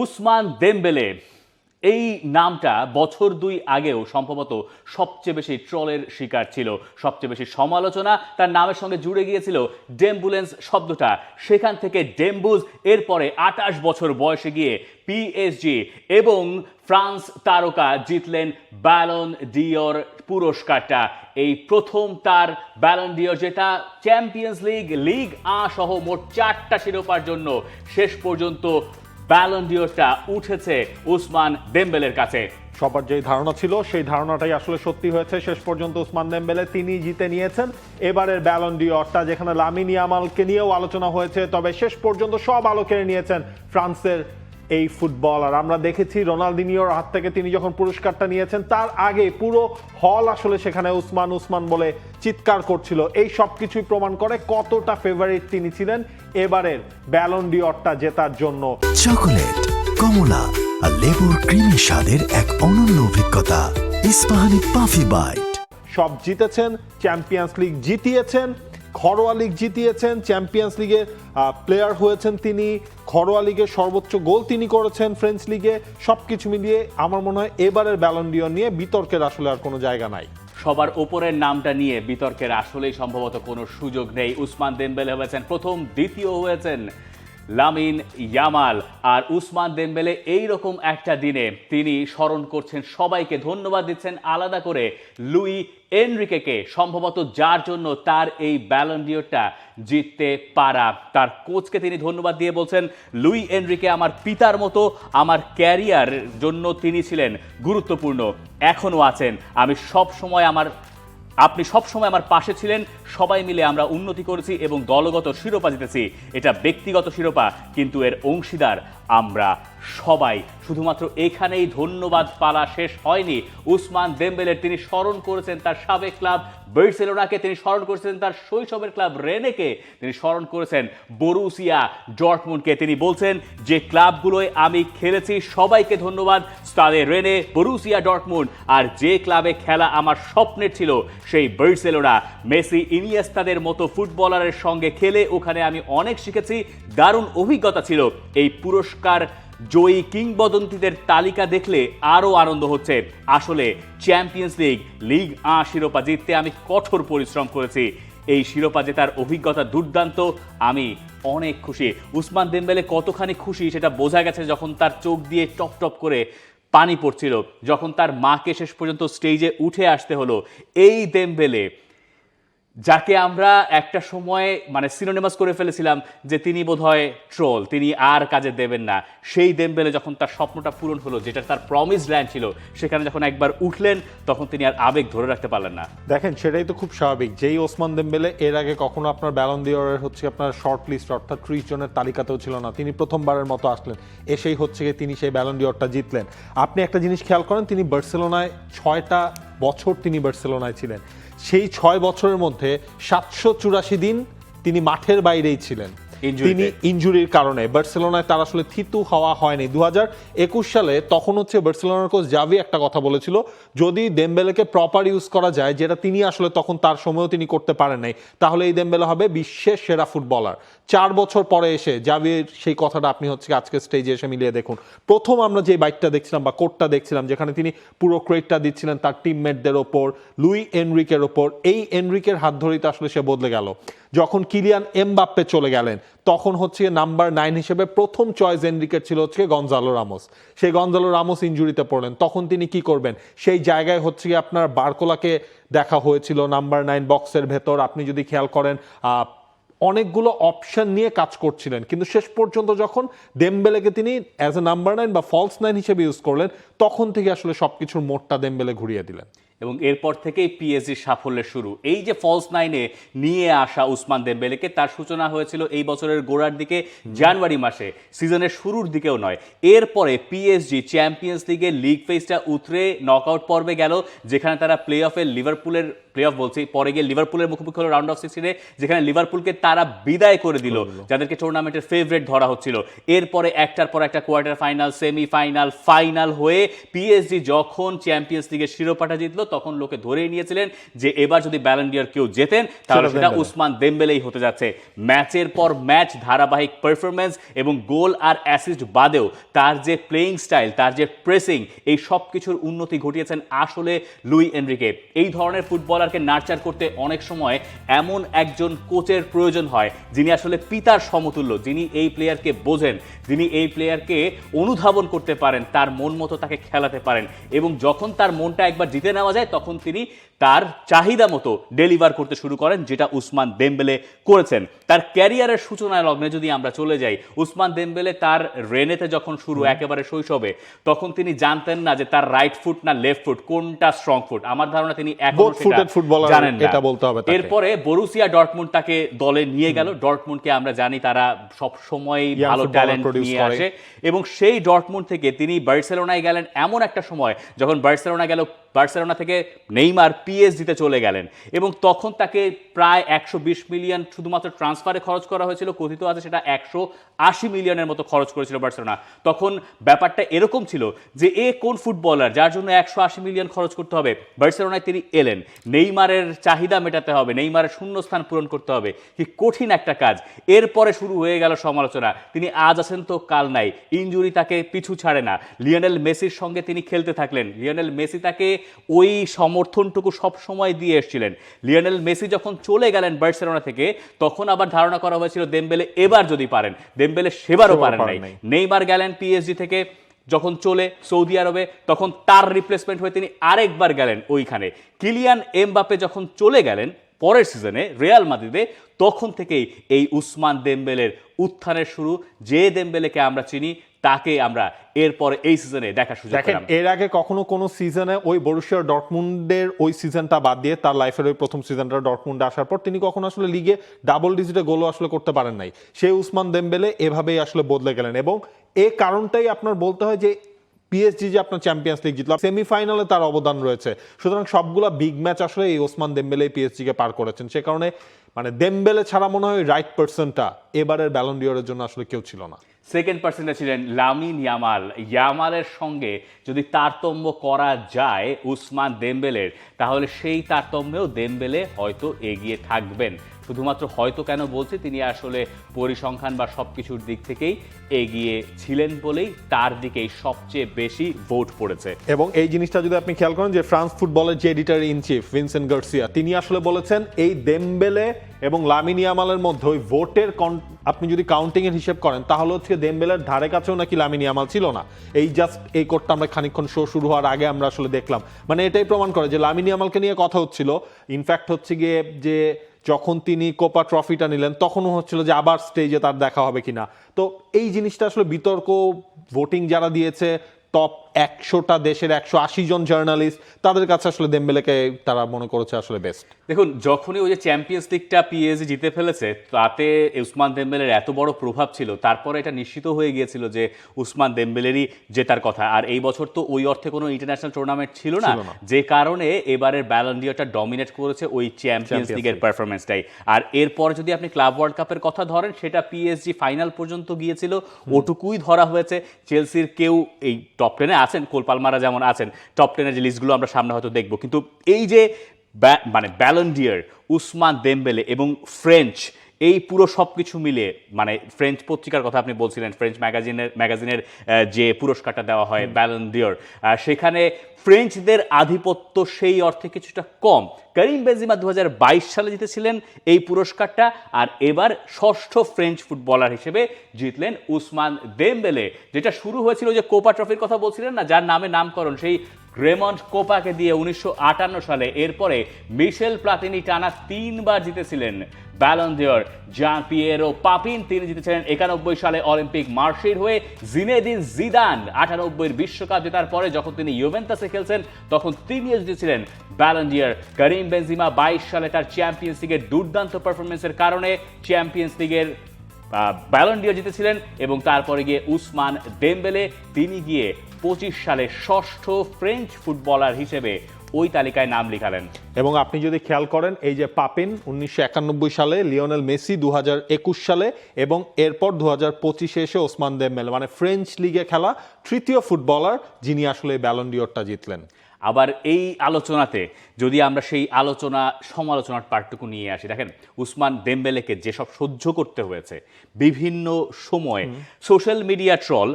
Usman Dembele, এই নামটা বছর দুই আগেও সম্ভবত সবচেয়ে বেশি ট্রলের শিকার ছিল, সবচেয়ে বেশি সমালোচনা তার নামের সঙ্গে জুড়ে গিয়েছিল ডেম্বুলেন্স শব্দটা। সেখান থেকে ডেম্বুজ এরপরে আটাশ বছর বয়সে গিয়ে পিএসজি এবং ফ্রান্স তারকা জিতলেন ব্যালন ডিওর পুরস্কারটা। এই প্রথম তার ব্যালন ডিওর যেটা চ্যাম্পিয়ন্স লিগ লিগ আ সহ মোট চারটা শিরোপার জন্য শেষ পর্যন্ত ব্যালন ডিওরটা উঠেছে উসমান দেমবেলের কাছে। সবার যে ধারণা ছিল, সেই ধারণাটাই আসলে সত্যি হয়েছে। শেষ পর্যন্ত উসমান দেমবেলে তিনি জিতে নিয়েছেন। এবারের ব্যালন ডিওরটা যেখানে লামিনিয়ামালকে নিয়েও আলোচনা হয়েছে, তবে শেষ পর্যন্ত সব আলো কেড়ে নিয়েছেন ফ্রান্সের এই ফুটবলার। আমরা দেখেছি রোনালদিনিওর হাত থেকে তিনি যখন পুরস্কারটা নিয়েছেন তার আগে পুরো হল আসলে সেখানে উসমান উসমান বলে চিৎকার করছিল। এই সব কিছুই প্রমাণ করে কতটা ফেভারিট তিনি ছিলেন এবারের ব্যালন ডিওরটা জেতার জন্য। চকোলেট কমলা আর লেবুর ক্রিমি স্বাদের এক অনন্য অভিজ্ঞতা ইস্পাহানি পাফি বাইট। সব জিতেছেন চ্যাম্পিয়ন্স লিগ জিতিয়েছেন ঘরোয়া লিগ জিতিয়েছেন চ্যাম্পিয়ন্স লিগে প্লেয়ার হয়েছেন তিনি ঘরোয়া লিগে সর্বোচ্চ গোল তিনি করেছেন ফ্রেঞ্চ লিগে। সব কিছু মিলিয়ে আমার মনে হয় এবারের ব্যালন্ডিয়র নিয়ে বিতর্কের আসলে আর কোনো জায়গা নাই। সবার ওপরের নামটা নিয়ে বিতর্কের আসলেই সম্ভবত কোনো সুযোগ নেই। উসমান দেমবেলে হয়েছেন প্রথম, দ্বিতীয় হয়েছেন লামিন ইয়ামাল আর উসমান দেমবেলে এই রকম একটা দিনে তিনি স্মরণ করছেন, সবাইকে ধন্যবাদ দিচ্ছেন আলাদা করে লুই এনরিকেকে, সম্ভবত যার জন্য তার এই ব্যালন্ডিওরটা জিততে পারা। তার কোচকে তিনি ধন্যবাদ দিয়ে বলছেন, লুই এনরিকে আমার পিতার মতো, আমার ক্যারিয়ার জন্য তিনি ছিলেন গুরুত্বপূর্ণ এখনও আছেন। আমি সব সময় আমার আপনি সবসময় আমার পাশে ছিলেন, সবাই মিলে আমরা উন্নতি করেছি এবং দলগত শিরোপা জিতেছি। এটা ব্যক্তিগত শিরোপা, কিন্তু এর অংশীদার আমরা সবাই। শুধুমাত্র এখানেই ধন্যবাদ পালা শেষ হয়নি। উসমান দেমবেলের তিনি স্মরণ করেছেন তার সাবেক ক্লাব বার্সেলোনাকে, তিনি স্মরণ করেছেন তার শৈশবের ক্লাব রেনেকে, তিনি স্মরণ করেছেন বরুসিয়া ডর্টমুন্ডকে। তিনি বলছেন, যে ক্লাবগুলোয় আমি খেলেছি, সবাইকে ধন্যবাদ। স্তাদে রেনে, বরুসিয়া ডর্টমুন্ড, আর যে ক্লাবে খেলা আমার স্বপ্নের ছিল, সেই বার্সেলোনা। মেসি ইনিয়েস্তাদের মতো ফুটবলারের সঙ্গে খেলে ওখানে আমি অনেক শিখেছি। দারুণ অভিজ্ঞতা ছিল। এই পুরস্কার জয়ী কিংবদন্তিদের তালিকা দেখলে আরও আনন্দ হচ্ছে। আসলে চ্যাম্পিয়ন্স লিগ লিগ আ শিরোপা জিততে আমি কঠোর পরিশ্রম করেছি। এই শিরোপা জেতার অভিজ্ঞতা দুর্দান্ত, আমি অনেক খুশি। উসমান দেমবেলে কতখানি খুশি সেটা বোঝা গেছে যখন তার চোখ দিয়ে টপ টপ করে পানি পড়ছিল, যখন তার মাকে শেষ পর্যন্ত স্টেজে উঠে আসতে হলো। এই দেমবেলে যাকে আমরা একটা সময় মানে সিনোনিমাস করে ফেলেছিলাম যে তিনি বোধহয় ট্রোল তিনি আর কাজে দেবেন না। সেই দেমবেলে যখন তার স্বপ্নটা পূরণ হলো, যেটা তার প্রমিস ল্যান্ড ছিল, সেখানে যখন একবার উঠলেন, তখন তিনি আর আবেগ ধরে রাখতে পারলেন না। দেখেন, সেটাই তো খুব স্বাভাবিক। যেই ওসমান দেমবেলে, এর আগে কখনো আপনার ব্যালন দিওরের হচ্ছে আপনার শর্ট লিস্ট অর্থাৎ ত্রিশ জনের তালিকাতেও ছিল না। তিনি প্রথমবারের মতো আসলেন। এসেই হচ্ছে তিনি সেই ব্যালন ডিওরটা জিতলেন। আপনি একটা জিনিস খেয়াল করেন, তিনি বার্সেলোনায় ছয়টা বছর তিনি বার্সেলোনায় ছিলেন। সেই ছয় বছরের মধ্যে সাতশো চুরাশি দিন তিনি মাঠের বাইরেই ছিলেন। তিনি তে। ইনজুরির কারণে। বার্সেলোনায় তার আসলে থিতু হওয়া হয়নি। দু হাজার একুশ সালে তখন হচ্ছে বার্সেলোনার কোচ জাভি একটা কথা বলেছিল যদি দেমবেলেকে প্রপার ইউজ করা যায় যেটা তিনি আসলে তখন তার সময়ও তিনি করতে পারেন নাই তাহলে এই দেমবেলে হবে বিশ্বের সেরা ফুটবলার চার বছর পরে এসে জাভির সেই কথাটা আপনি হচ্ছে আজকে স্টেজে এসে মিলিয়ে দেখুন। প্রথম আমরা যে বাইকটা দেখছিলাম বা কোটটা দেখছিলাম যেখানে তিনি পুরো ক্রেটটা দিচ্ছিলেন তার টিমমেটদের ওপর লুই এনরিকের ওপর এই এনরিকের হাত ধরেই তো আসলে সে বদলে গেল। যখন কিলিয়ান এমবাপ্পে চলে গেলেন তখন হচ্ছে নাম্বার নাইন হিসেবে প্রথম চয়েস এনরিকের ছিল হচ্ছে গঞ্জালো রামোস। সেই গঞ্জালো রামোস ইঞ্জুরিতে পড়লেন। তখন তিনি কি করবেন? সেই জায়গায় হচ্ছে আপনার বারকোলাকে দেখা হয়েছিল নাম্বার নাইন বক্সের ভেতর। আপনি যদি খেয়াল করেন অনেকগুলো অপশন নিয়ে কাজ করছিলেন। কিন্তু শেষ পর্যন্ত যখন দেমবেলেকে তিনি অ্যাজ এ নাম্বার নাইন বা ফলস নাইন হিসেবে ইউজ করলেন, তখন থেকে আসলে সবকিছুর মোটটা দেমবেলে ঘুরিয়ে দিলেন। এবং এরপর থেকেই পিএসজির সাফল্যের শুরু। এই যে ফলস নাইনে নিয়ে আসা উসমান দেমবেলেকে তার সূচনা হয়েছিল এই বছরের গোড়ার দিকে জানুয়ারি মাসে। সিজনের শুরুর দিকেও নয়। এরপরে পিএসজি চ্যাম্পিয়ন্স লিগে লিগ ফেজটা উতরে নকআউট পর্বে গেল যেখানে তারা প্লে অফে লিভারপুলের প্লে অফ বলছি। পরে গিয়ে লিভারপুলের মুখোমুখি হলো রাউন্ড অফ সিক্সটিনে যেখানে লিভারপুলকে তারা বিদায় করে দিল। যাদেরকে টুর্নামেন্টের ফেভারিট ধরা হচ্ছিল। এরপরে একটার পর একটা quarter final semi final final হয়ে পিএসজি যখন চ্যাম্পিয়ন্স লিগের শিরোপাটা জিতলো তখন লোকে ধরেই নিয়েছিলেন যে এবার যদি ব্যালেন্ডিয়ার কেউ জেতেন তাহলে সেটা উসমান দেম্বেলেই হতে যাচ্ছে। ম্যাচের পর ম্যাচ ধারাবাহিক পারফরমেন্স এবং গোল আর অ্যাসিস্ট বাদেও তার যে প্লেয়িং স্টাইল তার যে প্রেসিং এই সব কিছুর উন্নতি ঘটিয়েছেন আসলে লুই এনরিকে। এই ধরনের ফুটবলারকে নার্চার করতে অনেক সময় এমন একজন কোচের প্রয়োজন হয় যিনি আসলে পিতার সমতুল্য যিনি এই প্লেয়ারকে বোঝেন যিনি এই প্লেয়ারকে অনুধাবন করতে পারেন তার মন মতো তাকে খেলাতে পারেন এবং যখন তার মনটা একবার জিতে নেওয়া যায় তখন তিনি তার চাহিদা মতো ডেলিভার করতে শুরু করেন যেটা উসমান দেমবেলে করেছেন। তার ক্যারিয়ারের সূচনা লগ্নে যদি আমরা চলে যাই উসমান দেমবেলে তার রেনেতে যখন শুরু একেবারে শৈশবে তখন তিনি জানতেন না যে তার রাইট ফুট না লেফট ফুট কোনটা স্ট্রং ফুট আমার ধারণা তিনি এখনও Both footballer, জানেন এটা বলতে হবে। এরপরে বরুসিয়া ডর্টমুন্ড তাকে দলে নিয়ে গেল। ডর্টমুন্ডকে আমরা জানি তারা সব সময় ভালো ট্যালেন্ট নিয়ে আসে। এবং সেই ডর্টমুন্ড থেকে তিনি বার্সেলোনায় গেলেন এমন একটা সময় যখন বার্সেলোনা গেল বার্সেলোনা থেকে নেইমার পিএসজিতে চলে গেলেন এবং তখন তাকে প্রায় একশো বিশ মিলিয়ন শুধুমাত্র ট্রান্সফারে খরচ করা হয়েছিল, কথিত আছে সেটা একশো আশি মিলিয়নের মতো খরচ করেছিল বার্সেলোনা। তখন ব্যাপারটা এরকম ছিল যে এ কোন ফুটবলার যার জন্য একশো আশি মিলিয়ন খরচ করতে হবে? বার্সেলোনায় তিনি এলেন। নেইমারের চাহিদা মেটাতে হবে, নেইমারের শূন্যস্থান পূরণ করতে হবে। কি কঠিন একটা কাজ। এরপরে শুরু হয়ে গেল সমালোচনা। তিনি আজ আছেন তো কাল নাই, ইনজুরি তাকে পিছু ছাড়ে না। লিওনেল মেসির সঙ্গে তিনি খেলতে থাকলেন। লিওনেল মেসি তাকে ওই সমর্থনটুকু সব সময় দিয়ে এসেছিলেন। লিওনেল মেসি যখন চলে গেলেন বার্সেলোনা থেকে তখন আবার ধারণা করা হয়েছিল দেমবেলে এবার যদি পারেন। দেমবেলে সেবারও পারেন নাই। নাই। নেইমার গেলেন পিএসজি থেকে যখন চলে সৌদি আরবে তখন তার রিপ্লেসমেন্ট হয়ে তিনি আরেকবার গেলেন ওইখানে। কিলিয়ান এমবাপে যখন চলে গেলেন পরের সিজনে রিয়াল মাদ্রিদে তখন থেকেই এই উসমান দেমবেলের উত্থানের শুরু যে দেমবেলেকে আমরা চিনি তাকে আমরা এরপরে এই সিজনে দেখা সুযোগ দেখেন এর আগে কখনো কোনো সিজনে ওই বরুশিয়া ডটমুন্ডের ওই সিজনটা বাদ দিয়ে তার লাইফের ওই প্রথম সিজনটা ডটমুন্ডে আসার পর তিনি কখনো আসলে লিগে ডাবল ডিজিটে গোলও আসলে করতে পারেন নাই। সেই উসমান দেমবেলে এভাবেই আসলে বদলে গেলেন এবং এ কারণটাই আপনার বলতে হয় যে পিএসজি যে আপনার চ্যাম্পিয়ন্স লিগ জিতল সেমিফাইনালে তার অবদান রয়েছে। সুতরাং সবগুলা বিগ ম্যাচ আসলে এই ওসমান দেমবেলে পিএসজি কে পার করেছেন। সে কারণে মানে দেমবেলে ছাড়া মনে হয় রাইট পার্সনটা এবারের ব্যালন্ডিয়রের জন্য আসলে কেউ ছিল না। সেকেন্ড পার্সেন্টে ছিলেন লামিন ইয়ামাল। ইয়ামালের সঙ্গে যদি তারতম্য করা যায় উসমান দেমবেলের, তাহলে সেই তারতম্যেও দেমবেলে হয়তো এগিয়ে থাকবেন। শুধুমাত্র হয়তো কেন বলছি, তিনি আসলে পরিসংখ্যান বা সব কিছুর দিক থেকেই এগিয়ে ছিলেন বলেই তার দিকেই সবচেয়ে বেশি ভোট পড়েছে। এবং এই জিনিসটা যদি আপনি খেয়াল করেন যে ফ্রান্স ফুটবলের যে editor in chief Vincent Garcia, তিনি আসলে বলেছেন, এই দেমবেলে এবং লামিনী আমালের মধ্যে ওই ভোটের আপনি যদি কাউন্টিং এর হিসেব করেন, তাহলে হচ্ছে দেমবেলের ধারে কাছেও নাকি লামিনী আমাল ছিল না। এই জাস্ট এই কোডটা আমরা খানিকক্ষণ শো শুরু হওয়ার আগে আমরা আসলে দেখলাম। মানে এটাই প্রমাণ করে যে লামিনী আমালকে নিয়ে কথা হচ্ছিল। ইনফ্যাক্ট হচ্ছে গিয়ে যে যখন তিনি কোপা ট্রফিটা নিলেন, তখনও হচ্ছিল যে আবার স্টেজে তার দেখা হবে কিনা। তো এই জিনিসটা আসলে বিতর্ক ভোটিং যারা দিয়েছে টপ একশোটা দেশের একশো আশি জন জার্নালিস্ট তাদের কাছে আসলে দেমবেলেকে তারা মনে করেছে আসলে বেস্ট দেখুন যখনই ওই যে চ্যাম্পিয়ন্স লিগটা পিএসজি জিতে ফেলেছে তাতে উসমান দেম্বেলের এত বড় প্রভাব ছিল তারপরে এটা নিশ্চিত হয়ে গিয়েছিল যে উসমান দেম্বেলেরই জেতার কথা। আর এই বছর তো ওই অর্থে কোনো ইন্টারন্যাশনাল টুর্নামেন্ট ছিল না। যে কারণে এবারের ব্যালন্ডিওটা ডমিনেট করেছে ওই চ্যাম্পিয়ন্স লিগের। পারফরমেন্সটাই আর এরপর যদি আপনি ক্লাব ওয়ার্ল্ড কাপের কথা ধরেন সেটা পিএসজি ফাইনাল পর্যন্ত গিয়েছিল। ওটুকুই ধরা হয়েছে। চেলসির কেউ এই টপ টেনে আছেন কোল পালমারা যেমন আছেন টপ টেনের যে লিস্টগুলো আমরা সামনে হয়তো দেখব। কিন্তু এই যে মানে ব্যালন্ডিয়ার, উসমান দেমবেলে এবং ফ্রেঞ্চ এই পুরো সব কিছু মিলে মানে ফ্রেঞ্চ পত্রিকার কথা আপনি বলছিলেন ফ্রেঞ্চ ম্যাগাজিনের ম্যাগাজিনের যে পুরস্কারটা দেওয়া হয় ব্যালন ডিওর সেখানে ফ্রেঞ্চদের আধিপত্য সেই অর্থে কিছুটা কম। করিম বেজিমা দু হাজার বাইশ সালে জিতেছিলেন এই পুরস্কারটা আর এবার ষষ্ঠ ফ্রেঞ্চ ফুটবলার হিসেবে জিতলেন উসমান দেমবেলে যেটা শুরু হয়েছিল যে কোপা ট্রফির কথা বলছিলেন না যার নামে নামকরণ সেই গ্রেমন্ড কোপাকে দিয়ে উনিশশো আটান্ন সালে এরপরে মিশেল প্লাতিনি টানা তিনবার জিতেছিলেন। ব্যালন ডিওর জান পিয়েরো পাপিন তিনি জিতেছিলেন একানব্বই সালে অলিম্পিক মার্শির হয়ে। জিনেদিন জিদান আটানব্বইয়ের বিশ্বকাপ জেতার পরে যখন তিনি ইউভেন্টাসে খেলছেন, তখন তিনিও জিতেছিলেন। ব্যালন ডিয়ার করিম বেনজিমা বাইশ সালে তার চ্যাম্পিয়ন্স লিগের দুর্দান্ত পারফরমেন্সের কারণে চ্যাম্পিয়ন্স লিগের ব্যালন ডিও জিতেছিলেন এবং তারপরে গিয়ে উসমান দেমবেলে, তিনি গিয়ে সালে ষষ্ঠ ফ্রেঞ্চ ফুটবলার হিসেবে ওই তালিকায় নাম লিখালেন। এবং আপনি যদি খেয়াল করেন এই যে পাপিন উনিশশো একানব্বই সালে লিওনেল মেসি দুহাজার একুশ সালে এবং এরপর দু হাজার পঁচিশে এসে ওসমান দেম্বেলে মানে ফ্রেঞ্চ লিগে খেলা তৃতীয় ফুটবলার যিনি আসলে ব্যালন্ডিওরটা জিতলেন। আবার এই আলোচনাতে যদি আমরা সেই আলোচনা সমালোচনার পার্টটুকু নিয়ে আসি দেখেন উসমান দেমবেলেকে যেসব সহ্য করতে হয়েছে বিভিন্ন সময়ে সোশ্যাল মিডিয়া ট্রল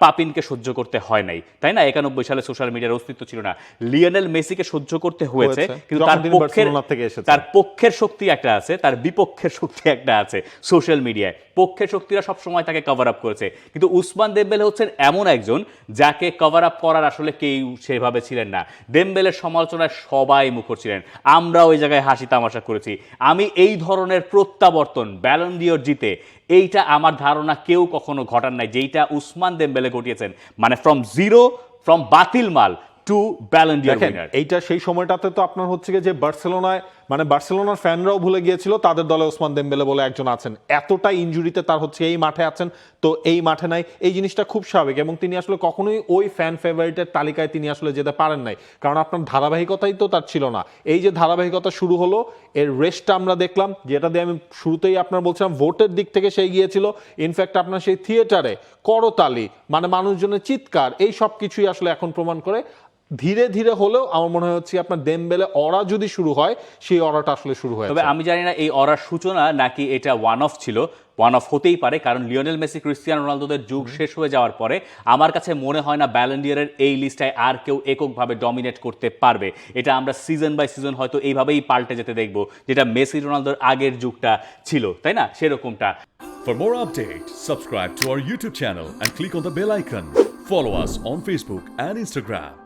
পাপিনকে সহ্য করতে হয় নাই তাই না? একানব্বই সালে সোশ্যাল মিডিয়ার অস্তিত্ব ছিল না। লিওনেল মেসিকে সহ্য করতে হয়েছে কিন্তু তার পক্ষের। তার পক্ষের শক্তি একটা আছে তার বিপক্ষের শক্তি একটা আছে সোশ্যাল মিডিয়ায়। পক্ষের শক্তিরা সব সময় তাকে কভার আপ করেছে। কিন্তু উসমান দেমবেলে হচ্ছেন এমন একজন যাকে কভার আপ করার আসলে কেউ সেভাবে ছিলেন না। দেমবেলের সমালোচনায় সবাই মুখর ছিলেন। আমরা ওই জায়গায় হাসি তামাশা করেছি। আমি এই ধরনের প্রত্যাবর্তন ব্যালন্ডিওর জিতে এইটা আমার ধারণা কেউ কখনো ঘটান নাই যেইটা উসমান দেমবেলে ঘটিয়েছেন। মানে ফ্রম জিরো ফ্রম বাতিল মাল টু ব্যালেন্ডিয়ার উইনার এইটা সেই সময়টাতে তো আপনার হচ্ছে গিয়ে যে বার্সেলোনায় মানে বার্সেলোনার ফ্যানরাও ভুলে গিয়েছিল, তাদের দলে ওসমান দেমবেলে বলে একজন আছেন। এতটা ইনজুরিতে তার হচ্ছে এই মাঠে আছেন, তো এই মাঠে নাই। এই জিনিসটা খুব স্বাভাবিক এবং তিনি আসলে কখনোই ওই ফ্যান ফেভারিটের তালিকায় তিনি আসলে যেতে পারেন নাই। কারণ আপনার ধারাবাহিকতাই তো তার ছিল না। এই যে ধারাবাহিকতা শুরু হলো, এর রেস্টটা আমরা দেখলাম, যেটা দিয়ে আমি শুরুতেই আপনার বলছিলাম, ভোটের দিক থেকে সে গিয়েছিল। ইনফ্যাক্ট আপনার সেই থিয়েটারে করতালি মানে মানুষজনের চিৎকার, এই সব কিছুই আসলে এখন প্রমাণ করে। ধীরে ধীরে হলেও আমার মনে হচ্ছে আপনার দেমবেলে অরা যদি শুরু হয় সেই অরাটা আসলে শুরু হয়েছে। তবে আমি জানি না এই অরার সূচনা নাকি এটা ওয়ান অফ ছিল। ওয়ান অফ হতেই পারে কারণ লিওনেল মেসি ক্রিস্টিয়ানো রোনালদোদের যুগ শেষ হয়ে যাওয়ার পরে আমার কাছে মনে হয় না ব্যালেন্ডিয়ারের এই লিস্টায় আর কেউ এককভাবে ডমিনেট করতে পারবে। এটা আমরা সিজন বাই সিজন হয়তো এইভাবেই পাল্টে যেতে দেখব যেটা মেসি রোনালদোর আগের যুগটা ছিল তাই না? সেরকমটা। For more updates, subscribe to our YouTube channel and click on the bell icon. Follow us on Facebook and Instagram.